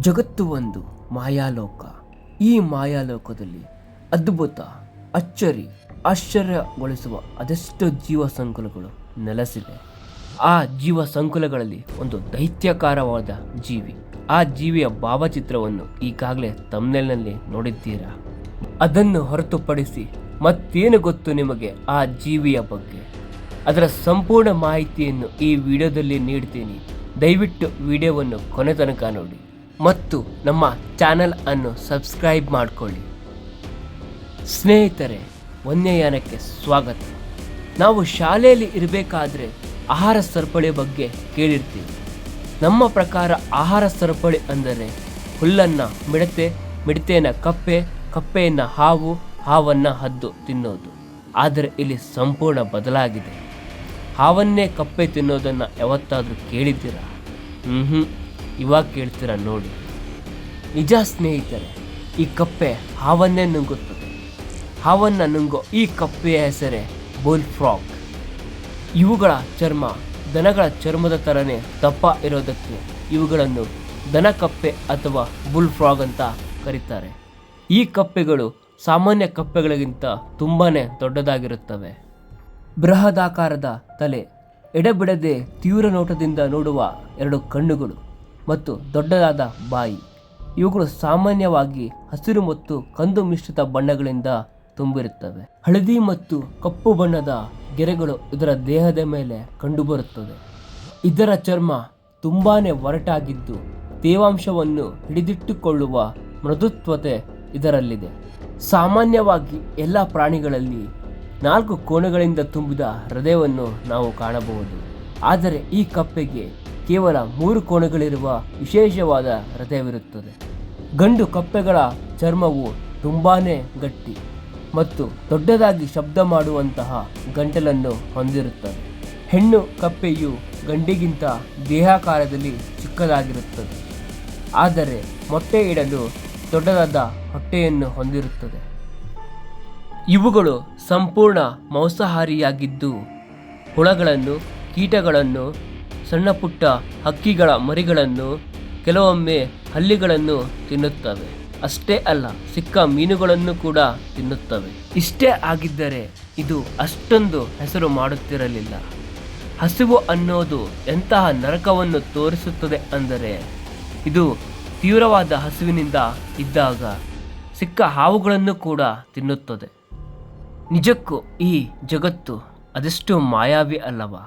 ಜಗತ್ತು ಒಂದು ಮಾಯಾಲೋಕ. ಈ ಮಾಯಾಲೋಕದಲ್ಲಿ ಅದ್ಭುತ, ಅಚ್ಚರಿ, ಆಶ್ಚರ್ಯಗೊಳಿಸುವ ಅದೆಷ್ಟು ಜೀವ ಸಂಕುಲಗಳು ನೆಲೆಸಿವೆ. ಆ ಜೀವ ಸಂಕುಲಗಳಲ್ಲಿ ಒಂದು ದೈತ್ಯಕಾರವಾದ ಜೀವಿ. ಆ ಜೀವಿಯ ಭಾವಚಿತ್ರವನ್ನು ಈಗಾಗಲೇ ತಮ್ನೆಲ್ನಲ್ಲಿ ನೋಡಿದ್ದೀರಾ? ಅದನ್ನು ಹೊರತುಪಡಿಸಿ ಮತ್ತೇನು ಗೊತ್ತು ನಿಮಗೆ ಆ ಜೀವಿಯ ಬಗ್ಗೆ? ಅದರ ಸಂಪೂರ್ಣ ಮಾಹಿತಿಯನ್ನು ಈ ವಿಡಿಯೋದಲ್ಲಿ ನೀಡ್ತೀನಿ. ದಯವಿಟ್ಟು ವಿಡಿಯೋವನ್ನು ಕೊನೆ ತನಕ ನೋಡಿ. ಮತ್ತು ನಮ್ಮ ಚಾನಲ್ ಅನ್ನು ಸಬ್ಸ್ಕ್ರೈಬ್ ಮಾಡಿಕೊಳ್ಳಿ. ಸ್ನೇಹಿತರೆ, ವನ್ಯಯಾನಕ್ಕೆ ಸ್ವಾಗತ. ನಾವು ಶಾಲೆಯಲ್ಲಿ ಇರಬೇಕಾದ್ರೆ ಆಹಾರ ಸರಪಳಿ ಬಗ್ಗೆ ಕೇಳಿರ್ತೀವಿ. ನಮ್ಮ ಪ್ರಕಾರ ಆಹಾರ ಸರಪಳಿ ಅಂದರೆ ಹುಲ್ಲನ್ನು ಮಿಡತೆ, ಮಿಡತೆಯನ್ನು ಕಪ್ಪೆ, ಕಪ್ಪೆಯನ್ನು ಹಾವು, ಹಾವನ್ನು ಹದ್ದು ತಿನ್ನೋದು. ಆದರೆ ಇಲ್ಲಿ ಸಂಪೂರ್ಣ ಬದಲಾಗಿದೆ. ಹಾವನ್ನೇ ಕಪ್ಪೆ ತಿನ್ನೋದನ್ನು ಯಾವತ್ತಾದರೂ ಕೇಳಿದ್ದೀರಾ? ಹ್ಞೂ ಇವಾಗ ಕೇಳ್ತೀರ ನೋಡಿ. ನಿಜ ಸ್ನೇಹಿತರೆ, ಈ ಕಪ್ಪೆ ಹಾವನ್ನೇ ನುಂಗುತ್ತದೆ. ಹಾವನ್ನು ನುಂಗೋ ಈ ಕಪ್ಪೆಯ ಹೆಸರೇ ಬುಲ್ ಫ್ರಾಗ್ ಇವುಗಳ ಚರ್ಮ ದನಗಳ ಚರ್ಮದ ಥರನೇ ದಪ್ಪ ಇರೋದಕ್ಕೆ ಇವುಗಳನ್ನು ದನ ಕಪ್ಪೆ ಅಥವಾ ಬುಲ್ ಫ್ರಾಗ್ ಅಂತ ಕರೀತಾರೆ. ಈ ಕಪ್ಪೆಗಳು ಸಾಮಾನ್ಯ ಕಪ್ಪೆಗಳಿಗಿಂತ ತುಂಬಾ ದೊಡ್ಡದಾಗಿರುತ್ತವೆ. ಬೃಹದಾಕಾರದ ತಲೆ ಎಡೆಬಿಡದೆ ತೀವ್ರ ನೋಟದಿಂದ ನೋಡುವ ಎರಡು ಕಣ್ಣುಗಳು. ಮತ್ತು ದೊಡ್ಡದಾದ ಬಾಯಿ. ಇವುಗಳು ಸಾಮಾನ್ಯವಾಗಿ ಹಸಿರು ಮತ್ತು ಕಂದು ಮಿಶ್ರಿತ ಬಣ್ಣಗಳಿಂದ ತುಂಬಿರುತ್ತವೆ. ಹಳದಿ ಮತ್ತು ಕಪ್ಪು ಬಣ್ಣದ ಗೆರೆಗಳು ಇದರ ದೇಹದ ಮೇಲೆ ಕಂಡುಬರುತ್ತದೆ ಇದರ ಚರ್ಮ ತುಂಬಾ ಒರಟಾಗಿದ್ದು ತೇವಾಂಶವನ್ನು ಹಿಡಿದಿಟ್ಟುಕೊಳ್ಳುವ ಮೃದುತ್ವತೆ ಇದರಲ್ಲಿದೆ. ಸಾಮಾನ್ಯವಾಗಿ ಎಲ್ಲ ಪ್ರಾಣಿಗಳಲ್ಲಿ ನಾಲ್ಕು ಕೋಣೆಗಳಿಂದ ತುಂಬಿದ ಹೃದಯವನ್ನು ನಾವು ಕಾಣಬಹುದು. ಆದರೆ ಈ ಕಪ್ಪೆಗೆ ಕೇವಲ ಮೂರು ಕೋಣೆಗಳಿರುವ ವಿಶೇಷವಾದ ಹೃದಯವಿರುತ್ತದೆ. ಗಂಡು ಕಪ್ಪೆಗಳ ಚರ್ಮವು ತುಂಬಾ ಗಟ್ಟಿ ಮತ್ತು ದೊಡ್ಡದಾಗಿ ಶಬ್ದ ಮಾಡುವಂತಹ ಗಂಟಲನ್ನು ಹೊಂದಿರುತ್ತದೆ. ಹೆಣ್ಣು ಕಪ್ಪೆಯು ಗಂಡಿಗಿಂತ ದೇಹಾಕಾರದಲ್ಲಿ ಚಿಕ್ಕದಾಗಿರುತ್ತದೆ. ಆದರೆ ಮೊಟ್ಟೆ ಇಡಲು ದೊಡ್ಡದಾದ ಹೊಟ್ಟೆಯನ್ನು ಹೊಂದಿರುತ್ತದೆ. ಇವುಗಳು ಸಂಪೂರ್ಣ ಮಾಂಸಾಹಾರಿಯಾಗಿದ್ದು, ಹುಳಗಳನ್ನು, ಕೀಟಗಳನ್ನು ಸಣ್ಣ ಪುಟ್ಟ ಹಕ್ಕಿಗಳ ಮರಿಗಳನ್ನು ಕೆಲವೊಮ್ಮೆ ಹಲ್ಲಿಗಳನ್ನು ತಿನ್ನುತ್ತವೆ. ಅಷ್ಟೇ ಅಲ್ಲ, ಸಿಕ್ಕ ಮೀನುಗಳನ್ನು ಕೂಡ ತಿನ್ನುತ್ತವೆ. ಇಷ್ಟೇ ಆಗಿದ್ದರೆ ಇದು ಅಷ್ಟೊಂದು ಹೆಸರು ಮಾಡುತ್ತಿರಲಿಲ್ಲ. ಹಸಿವು ಅನ್ನೋದು ಎಂತಹ ನರಕವನ್ನು ತೋರಿಸುತ್ತದೆ ಅಂದರೆ, ಇದು ತೀವ್ರವಾದ ಹಸಿವಿನಿಂದ ಇದ್ದಾಗ ಸಿಕ್ಕ ಹಾವುಗಳನ್ನು ಕೂಡ ತಿನ್ನುತ್ತದೆ. ನಿಜಕ್ಕೂ ಈ ಜಗತ್ತು ಅದೆಷ್ಟು ಮಾಯಾವಿ ಅಲ್ಲವಾ?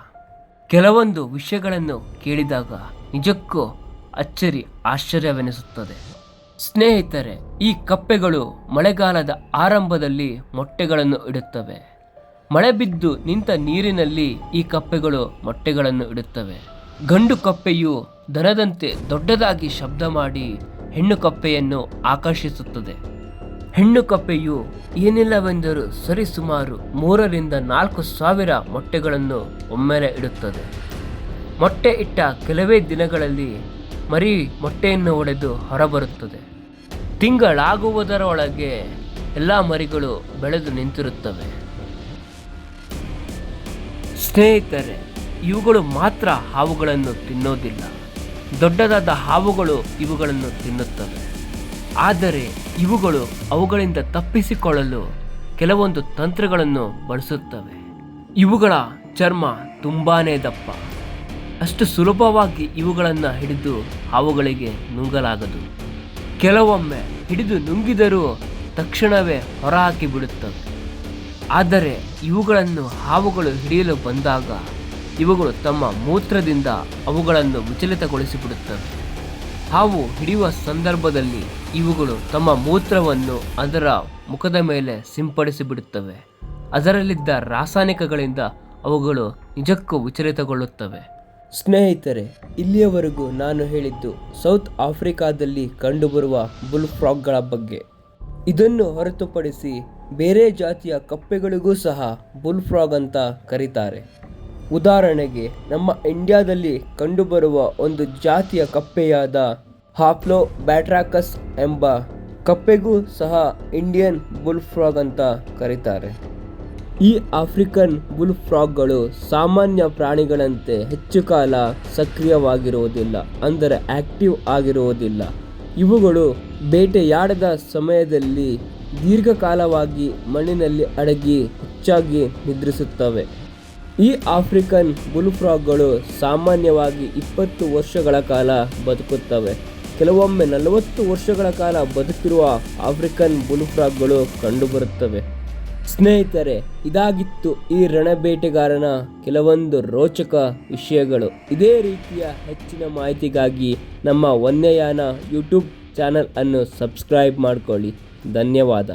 ಕೆಲವೊಂದು ವಿಷಯಗಳನ್ನು ಕೇಳಿದಾಗ ನಿಜಕ್ಕೂ ಅಚ್ಚರಿ ಆಶ್ಚರ್ಯವೆನಿಸುತ್ತದೆ. ಸ್ನೇಹಿತರೆ, ಈ ಕಪ್ಪೆಗಳು ಮಳೆಗಾಲದ ಆರಂಭದಲ್ಲಿ ಮೊಟ್ಟೆಗಳನ್ನು ಇಡುತ್ತವೆ. ಮಳೆ ಬಿದ್ದು ನಿಂತ ನೀರಿನಲ್ಲಿ ಈ ಕಪ್ಪೆಗಳು ಮೊಟ್ಟೆಗಳನ್ನು ಇಡುತ್ತವೆ. ಗಂಡು ಕಪ್ಪೆಯು ದನದಂತೆ ದೊಡ್ಡದಾಗಿ ಶಬ್ದ ಮಾಡಿ ಹೆಣ್ಣು ಕಪ್ಪೆಯನ್ನು ಆಕರ್ಷಿಸುತ್ತದೆ. ಹೆಣ್ಣು ಕಪ್ಪೆಯು ಏನಿಲ್ಲವೆಂದರೂ ಸರಿಸುಮಾರು ಮೂರರಿಂದ ನಾಲ್ಕು ಸಾವಿರ ಮೊಟ್ಟೆಗಳನ್ನು ಒಮ್ಮೆಲೆ ಇಡುತ್ತದೆ. ಮೊಟ್ಟೆ ಇಟ್ಟ ಕೆಲವೇ ದಿನಗಳಲ್ಲಿ ಮರಿ ಮೊಟ್ಟೆಯನ್ನು ಒಡೆದು ಹೊರಬರುತ್ತದೆ. ತಿಂಗಳಾಗುವುದರೊಳಗೆ ಎಲ್ಲ ಮರಿಗಳು ಬೆಳೆದು ನಿಂತಿರುತ್ತವೆ. ಸ್ನೇಹಿತರೆ, ಇವುಗಳು ಮಾತ್ರ ಹಾವುಗಳನ್ನು ತಿನ್ನೋದಿಲ್ಲ. ದೊಡ್ಡದಾದ ಹಾವುಗಳು ಇವುಗಳನ್ನು ತಿನ್ನುತ್ತವೆ. ಆದರೆ ಇವುಗಳು ಅವುಗಳಿಂದ ತಪ್ಪಿಸಿಕೊಳ್ಳಲು ಕೆಲವೊಂದು ತಂತ್ರಗಳನ್ನು ಬಳಸುತ್ತವೆ. ಇವುಗಳ ಚರ್ಮ ತುಂಬಾನೇ ದಪ್ಪ. ಅಷ್ಟು ಸುಲಭವಾಗಿ ಇವುಗಳನ್ನು ಹಿಡಿದು ಹಾವುಗಳಿಗೆ ನುಂಗಲಾಗದು. ಕೆಲವೊಮ್ಮೆ ಹಿಡಿದು ನುಂಗಿದರೂ ತಕ್ಷಣವೇ ಹೊರಹಾಕಿ ಬಿಡುತ್ತವೆ. ಆದರೆ ಇವುಗಳನ್ನು ಹಾವುಗಳು ಹಿಡಿಯಲು ಬಂದಾಗ ಇವುಗಳು ತಮ್ಮ ಮೂತ್ರದಿಂದ ಅವುಗಳನ್ನು ವಿಚಲಿತಗೊಳಿಸಿಬಿಡುತ್ತವೆ. ಹಾವು ಹಿಡಿಯುವ ಸಂದರ್ಭದಲ್ಲಿ ಇವುಗಳು ತಮ್ಮ ಮೂತ್ರವನ್ನು ಅದರ ಮುಖದ ಮೇಲೆ ಸಿಂಪಡಿಸಿಬಿಡುತ್ತವೆ. ಅದರಲ್ಲಿದ್ದ ರಾಸಾಯನಿಕಗಳಿಂದ ಅವುಗಳು ನಿಜಕ್ಕೂ ವಿಚಲಿತಗೊಳ್ಳುತ್ತವೆ. ಸ್ನೇಹಿತರೆ, ಇಲ್ಲಿಯವರೆಗೂ ನಾನು ಹೇಳಿದ್ದು ಸೌತ್ ಆಫ್ರಿಕಾದಲ್ಲಿ ಕಂಡುಬರುವ ಬುಲ್ ಫ್ರಾಗ್ಗಳ ಬಗ್ಗೆ. ಇದನ್ನು ಹೊರತುಪಡಿಸಿ ಬೇರೆ ಜಾತಿಯ ಕಪ್ಪೆಗಳಿಗೂ ಸಹ ಬುಲ್ ಫ್ರಾಗ್ ಅಂತ ಕರೀತಾರೆ. ಉದಾಹರಣೆಗೆ, ನಮ್ಮ ಇಂಡಿಯಾದಲ್ಲಿ ಕಂಡುಬರುವ ಒಂದು ಜಾತಿಯ ಕಪ್ಪೆಯಾದ ಹಾಪ್ಲೋ ಬ್ಯಾಟ್ರಾಕಸ್ ಎಂಬ ಕಪ್ಪೆಗೂ ಸಹ ಇಂಡಿಯನ್ ಬುಲ್ ಫ್ರಾಗ್ ಅಂತ ಕರೀತಾರೆ. ಈ ಆಫ್ರಿಕನ್ ಬುಲ್ ಫ್ರಾಗ್ಗಳು ಸಾಮಾನ್ಯ ಪ್ರಾಣಿಗಳಂತೆ ಹೆಚ್ಚು ಕಾಲ ಸಕ್ರಿಯವಾಗಿರುವುದಿಲ್ಲ, ಅಂದರೆ ಆಕ್ಟಿವ್ ಆಗಿರುವುದಿಲ್ಲ. ಇವುಗಳು ಬೇಟೆಯಾಡದ ಸಮಯದಲ್ಲಿ ದೀರ್ಘಕಾಲವಾಗಿ ಮಣ್ಣಿನಲ್ಲಿ ಅಡಗಿ ಹೆಚ್ಚಾಗಿ ನಿದ್ರಿಸುತ್ತವೆ. ಈ ಆಫ್ರಿಕನ್ ಬುಲ್ ಫ್ರಾಗ್ಗಳು ಸಾಮಾನ್ಯವಾಗಿ ಇಪ್ಪತ್ತು ವರ್ಷಗಳ ಕಾಲ ಬದುಕುತ್ತವೆ. ಕೆಲವೊಮ್ಮೆ ನಲವತ್ತು ವರ್ಷಗಳ ಕಾಲ ಬದುಕಿರುವ ಆಫ್ರಿಕನ್ ಬುಲ್ಫ್ರಾಗ್ಗಳು ಕಂಡುಬರುತ್ತವೆ. ಸ್ನೇಹಿತರೆ, ಇದಾಗಿತ್ತು ಈ ರಣಬೇಟೆಗಾರನ ಕೆಲವೊಂದು ರೋಚಕ ವಿಷಯಗಳು. ಇದೇ ರೀತಿಯ ಹೆಚ್ಚಿನ ಮಾಹಿತಿಗಾಗಿ ನಮ್ಮ ವನ್ಯಯಾನ ಯೂಟ್ಯೂಬ್ ಚಾನಲ್ ಅನ್ನು ಸಬ್ಸ್ಕ್ರೈಬ್ ಮಾಡಿಕೊಳ್ಳಿ. ಧನ್ಯವಾದ.